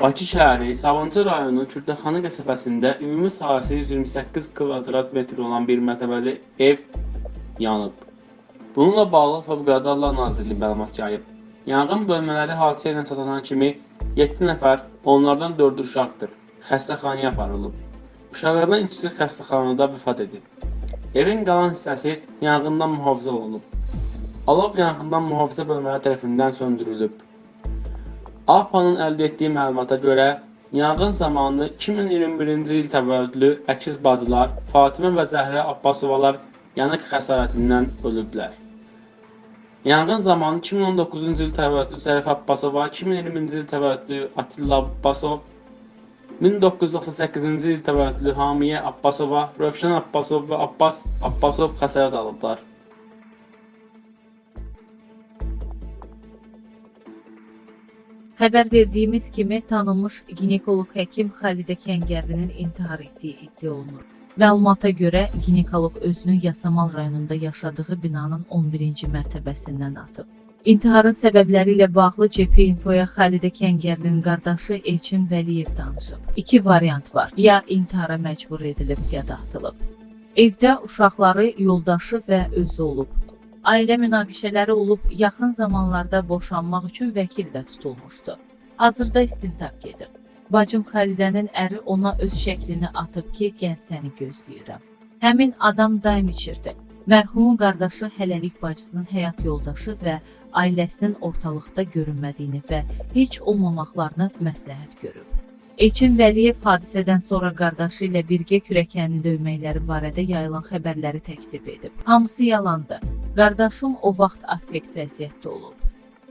Bakı şəhəri Sabancı rayonu Kürdəxanı qəsəbəsində ümumi sahəsi 128 kvadrat metr olan bir mərtəbəli ev yanıb. Bununla bağlı Fövqəladə Hallar Nazirliyi məlumat yayıb. Yanğın bölmələri hadisə ilə çatanan kimi 7 nəfər, onlardan 4 uşaqdır, xəstəxanaya aparılıb. Uşaqlardan ikisi xəstəxanada vəfat edib. Evin qalan hissəsi yanğından mühafizə olunub. Alov yanğından mühafizə bölmələri tərəfindən söndürülüb. APA'nın əldə etdiyi məlumata görə yanğın zamanı 2021-ci il təvəllüdlü əkiz bacılar Fatimə və Zəhra Abbasovalar yanıq xəsarətindən ölüblər. Yanğın zamanı 2019-cu il təvəllüdlü Zərif Abbasova, 2020-ci il təvəllüdlü Atilla Abbasov, 1998-ci il təvəllüdlü Hamiyə Abbasova, Rövşən Abbasov və Abbas Abbasov xəsarət alıblar. Xəbər verdiyimiz kimi tanınmış ginekoloq həkim Xalidə Kəngərlinin intihar etdiyi iddia olunur. Məlumata görə ginekoloq özünü Yasamal rayonunda yaşadığı binanın 11-ci mərtəbəsindən atıb. İntiharın səbəbləri ilə bağlı CP Infoya Xalidə Kəngərlinin qardaşı Elçin Vəliyev danışıb. İki variant var. Ya intihara məcbur edilib, ya da atılıb. Evdə uşaqları, yoldaşı və özü olub. Ailə münaqişələri olub, yaxın zamanlarda boşanmaq üçün vəkil də tutulmuşdu. Hazırda istintaq gedir. Bacım Xəlidənin əri ona öz şəklini atıb ki, gəl səni gözləyirəm. Həmin adam daim içirdi. Mərhumun qardaşı hələlik bacısının həyat yoldaşı və ailəsinin ortalıqda görünmədiyini və heç olmamaqlarını məsləhət görüb. Elçin Vəliyev hadisədən sonra qardaşı ilə birgə kürəkəni döyməkləri barədə yayılan xəbərləri təkzib edib. Hamısı yalandır. Qardaşım o vaxt affekt vəziyyətdə olub.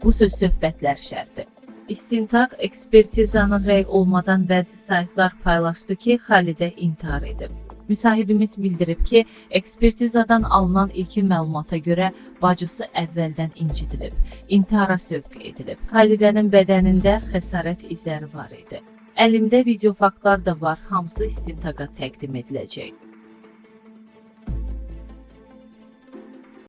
Bu söz söhbətlər şərdi. İstintaq ekspertizanın rəy olmadan bəzi saytlar paylaşdı ki, Xalidə intihar edib. Müsahibimiz bildirib ki, ekspertizadan alınan ilkin məlumata görə bacısı əvvəldən incidilib, intihara sövq edilib. Xalidənin bədənində xəsarət izləri var idi. Əlimdə video faktlar da var, hamısı istintaqa təqdim ediləcək.